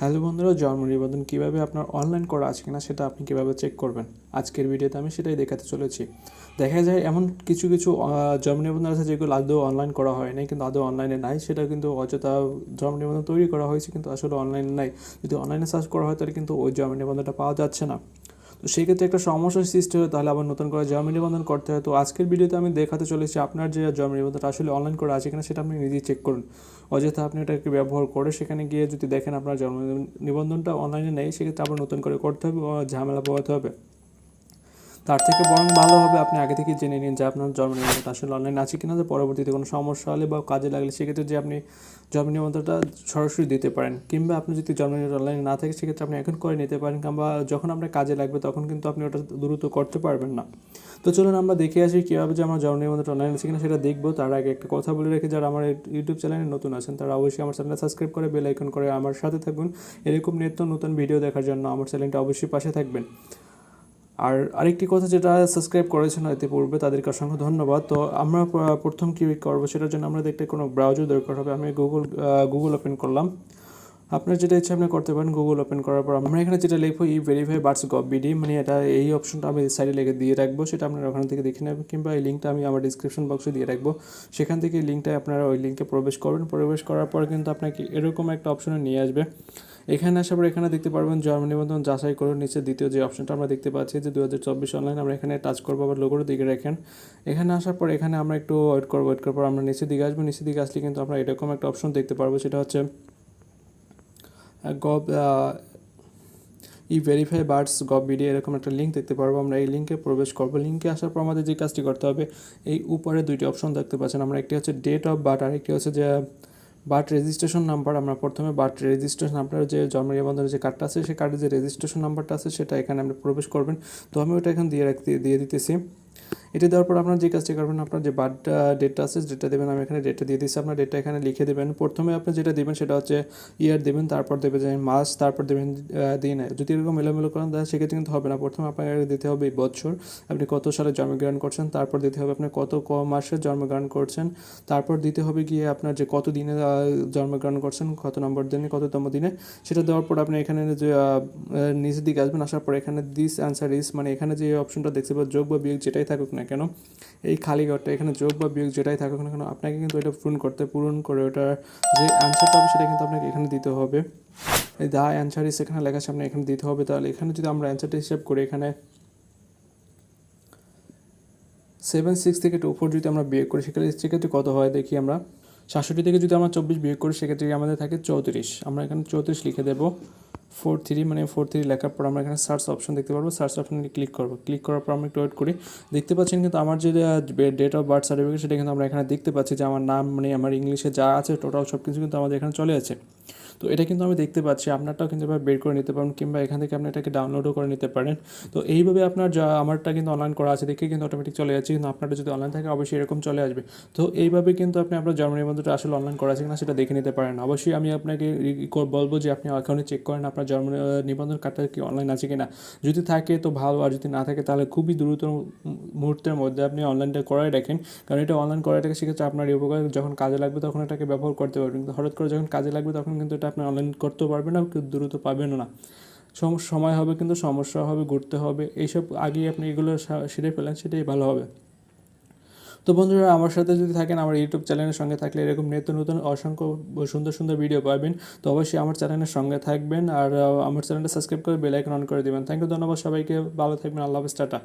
Hello বন্ধুরা, জন্ম নিবন্ধন কীভাবে আপনার অনলাইন করা আছে কিনা সেটা আপনি কীভাবে চেক করবেন? আজকের ভিডিওতে আমি সেটাই দেখাতে চলেছি। দেখা যায় এমন কিছু কিছু জন্ম নিবন্ধন আছে যেগুলো আদৌ অনলাইন করা হয় নাই কিন্তু আদৌ অনলাইনে নাই। সেটা কিন্তু অযথা জন্ম নিবন্ধন তৈরি করা হয়েছে কিন্তু আসলে অনলাইনে নাই। যদি অনলাইনে সার্চ করা হয় তাহলে কিন্তু ওই জন্ম নিবন্ধনটা পাওয়া যাচ্ছে না। তো সেই ক্ষেত্রে একটা সমস্যার সৃষ্টি হয়, তাহলে আবার নতুন করে জমি নিবন্ধন করতে হয়। তো আজকের ভিডিওতে আমি দেখাতে চলেছি আপনার যে জমি নিবন্ধনটা আসলে অনলাইন করা আছে কিনা, সেটা আপনি নিজেই চেক করুন। অযথা আপনি এটাকে ব্যবহার করে সেখানে গিয়ে যদি দেখেন আপনার জন্ম নিবন্ধনটা অনলাইনে নেই, সেক্ষেত্রে আবার নতুন করে করতে হবে ঝামেলা পোহাতে হবে। তার থেকে বরং ভালো হবে আপনি আগে থেকে জেনে নিন যে আপনার জন্ম নিবন্ধনটা আসলে অনলাইন আছে কিনা, যে পরবর্তীতে কোনো সমস্যা হলে বা কাজে লাগলে সেক্ষেত্রে যে আপনি জন্ম নিবন্ধনটা সরাসরি দিতে পারেন। কিংবা আপনি যদি জন্ম অনলাইনে না থাকে, সেক্ষেত্রে আপনি এখন করে নিতে পারেন, কিংবা যখন আপনার কাজে লাগবে তখন কিন্তু আপনি ওটা দ্রুত করতে পারবেন না। তো চলুন আমরা দেখে আসি কীভাবে যে আমার জন্ম নিবন্ধনটা অনলাইন আছে কিনা, সেটা দেখব। তার আগে একটা কথা বলে রেখে, যারা আমার ইউটিউব চ্যানেলে নতুন আছেন, তারা অবশ্যই আমার চ্যানেলটা সাবস্ক্রাইব করে বেল আইকন করে আমার সাথে থাকবেন এরকম নিত্য নতুন ভিডিও দেখার জন্য আমার চ্যানেলটা অবশ্যই পাশে থাকবেন। আর আরেকটি কথা যেটা সাবস্ক্রাইব করেছেন পূর্বে, তাদেরকে অসংখ্য ধন্যবাদ। তো আমরা প্রথম কী করব সেটার জন্য আমরা দেখতে কোনো ব্রাউজার দরকার হবে, আমি গুগল গুগল ওপেন করলাম। আপনার যেটা ইচ্ছা আপনি করতে পারেন গুগল ওপেন করার পর, আমরা এখানে যেটা লিখব e verify birds gov B D এটা এই অপশনটা আমি সাইডে লিখে দিয়ে রাখব, সেটা আপনারা ওখান থেকে দেখে নেবেন, কিংবা এই লিঙ্কটা আমি আমার ডিসক্রিপশন বক্সে দিয়ে রাখব। সেখান থেকে লিঙ্কটা আপনারা ওই লিঙ্কে প্রবেশ করবেন, প্রবেশ করার পর কিন্তু আপনাকে এরকম একটা অপশনে নিয়ে আসবে। এখানে আসার পর এখানে দেখতে পারবেন জন্ম নিবন্ধন যাচাই করুন নিচে দ্বিতীয় যে অপশনটা আমরা দেখতে পাচ্ছি যে দু হাজার চব্বিশ অনলাইন আমরা এখানে টাচ করব আবার লোগোর দিকে রাখেন। এখানে আসার পর এখানে আমরা একটু ওয়েট করব ওয়েট করার পর আমরা নিচের দিকে আসব। নিচের দিকে আসলে কিন্তু আমরা এরকম একটা অপশন দেখতে পারব, সেটা হচ্ছে gov e verify birds gov B এরকম একটা লিঙ্ক দেখতে পারব আমরা। এই লিঙ্কে প্রবেশ করব। লিঙ্কে আসার পর আমাদের যে কাজটি করতে হবে, এই উপরে দুইটি অপশন দেখতে পাচ্ছেন। আমরা একটি হচ্ছে ডেট অফ বার্থ আর একটি হচ্ছে যে বার্থ রেজিস্ট্রেশন নাম্বার আমরা প্রথমে বার্থ রেজিস্ট্রেশন আপনার যে জন্ম নিবন্ধনের যে কার্ডটা আছে সেই কার্ডের যে রেজিস্ট্রেশন নাম্বারটা আছে, সেটা এখানে আপনি প্রবেশ করবেন। তো আমি ওটা এখন দিয়ে রাখতে, দিয়ে দিতেছি। এটা দেওয়ার পর আপনার যে কাজটি করবেন, আপনার যে বার্থ ডেটটা আছে, যেটা দেবেন, আমি এখানে ডেটটা দিয়ে দিচ্ছি আপনার ডেটটা এখানে লিখে দেবেন। প্রথমে আপনি যেটা দেবেন সেটা হচ্ছে ইয়ার দেবেন, তারপর দেবেন মাস, তারপর দেবেন দিন। যদি এরকম এলোমেলো করেন, তাহলে সেক্ষেত্রে কিন্তু হবে না। প্রথমে আপনাকে দিতে হবে বছর, আপনি কত সালে জন্মগ্রহণ করছেন, তারপর দিতে হবে আপনি কত ক মাসে জন্মগ্রহণ করছেন, তারপর দিতে হবে গিয়ে আপনার যে কত দিনে জন্মগ্রহণ করছেন, কত নম্বর দিনে, কততম দিনে, সেটা দেওয়ার পর আপনি এখানে যে নিচের দিকে আসবেন, আসার পর এখানে দিস অ্যান্সার ইস মানে এখানে যে অপশনটা দেখতে পাবেন, যোগ বা বিয়োগ যেটাই থাকুক না কেন? এই খালি ঘরটা এখানে যোগ বা বিয়োগ যেটাই থাকুক না কেন, আপনাকে কিন্তু এটা পূরণ করতে, পূরণ করে ওটার যে অ্যান্সারটা হবে সেটা কিন্তু আপনাকে এখানে দিতে হবে। এই দা অ্যান্সার ইস এখানে লেখা সামনে এখানে দিতে হবে। তাহলে এখানে যদি আমরা অ্যান্সারটা হিসাব করি, এখানে সেভেন সিক্স থেকে টু ফোর যদি আমরা বিয়োগ করি, সেক্ষেত্রে সেক্ষেত্রে কত হয় দেখি আমরা? সাতষট্টি থেকে যদি আমরা চব্বিশ বিয়োগ করি, সেক্ষেত্রে আমাদের থাকে চৌত্রিশ। আমরা এখানে চৌত্রিশ লিখে দেবো। ফোর থ্রি মানে ফোর থ্রি লেখার পর আমরা এখানে সার্চ অপশন দেখতে পারব। সার্চ অপশনে ক্লিক করব। ক্লিক করার পর আমরা একটু ওয়েট করি। দেখতে পাচ্ছেন কিন্তু আমার যে ডেট অফ বার্থ সার্টিফিকেট সেটা কিন্তু আমরা এখানে দেখতে পাচ্ছি যে আমার নাম মানে আমার ইংলিশে যা আছে টোটাল সব কিছু কিন্তু আমাদের এখানে চলে আছে। তো এটা কিন্তু আমি দেখতে পাচ্ছি। আপনারটাও কিন্তু এবার বের করে নিতে পারেন কিংবা এখান থেকে আপনি এটাকে ডাউনলোডও করে নিতে পারেন। তো এইভাবে আপনার যা, আমারটা কিন্তু অনলাইন করা আছে দেখে কিন্তু অটোমেটিক চলে যাচ্ছে। কিন্তু আপনারটা যদি অনলাইন থাকে, অবশ্যই এরকম চলে আসবে। তো এইভাবে কিন্তু আপনি আপনার জন্ম নিবন্ধনটা আসলে অনলাইন করা আছে কিনা সেটা দেখে নিতে পারেন। অবশ্যই আমি আপনাকে বলব যে আপনি এখনই চেক করেন। আপনার জন্ম নিবন্ধন কার্ডটা কি অনলাইন আছে কি না যদি থাকে তো ভালো, আর যদি না থাকে তাহলে খুবই দ্রুত মুহূর্তের মধ্যে আপনি অনলাইনটা করাই রাখেন। কারণ এটা অনলাইন করাই রাখে সেক্ষেত্রে আপনার এই উপকার যখন কাজে লাগবে তখন এটাকে ব্যবহার করতে পারবেন। কিন্তু হঠাৎ করে যখন কাজে লাগবে তখন কিন্তু এটা আপনি অনলাইন করতেও পারবেন না দ্রুত পাবেনও না। সম- সময় হবে কিন্তু সমস্যা হবে, ঘুরতে হবে, এইসব আগেই আপনি এগুলো সেরে ফেলেন সেটাই ভালো হবে। তো বন্ধুরা, আমার সাথে যদি থাকেন, আমার ইউটিউব চ্যানেলের সঙ্গে থাকলে এরকম নিত্য নতুন, অসংখ্য, সুন্দর সুন্দর ভিডিও পাবেন। তো অবশ্যই আমার চ্যানেলের সঙ্গে থাকবেন আর আমার চ্যানেলটা সাবস্ক্রাইব করে বেলাইকন অন করে দেবেন। থ্যাংক ইউ ধন্যবাদ সবাইকে। ভালো থাকবেন। আল্লাহ হাফেজ। টাটা।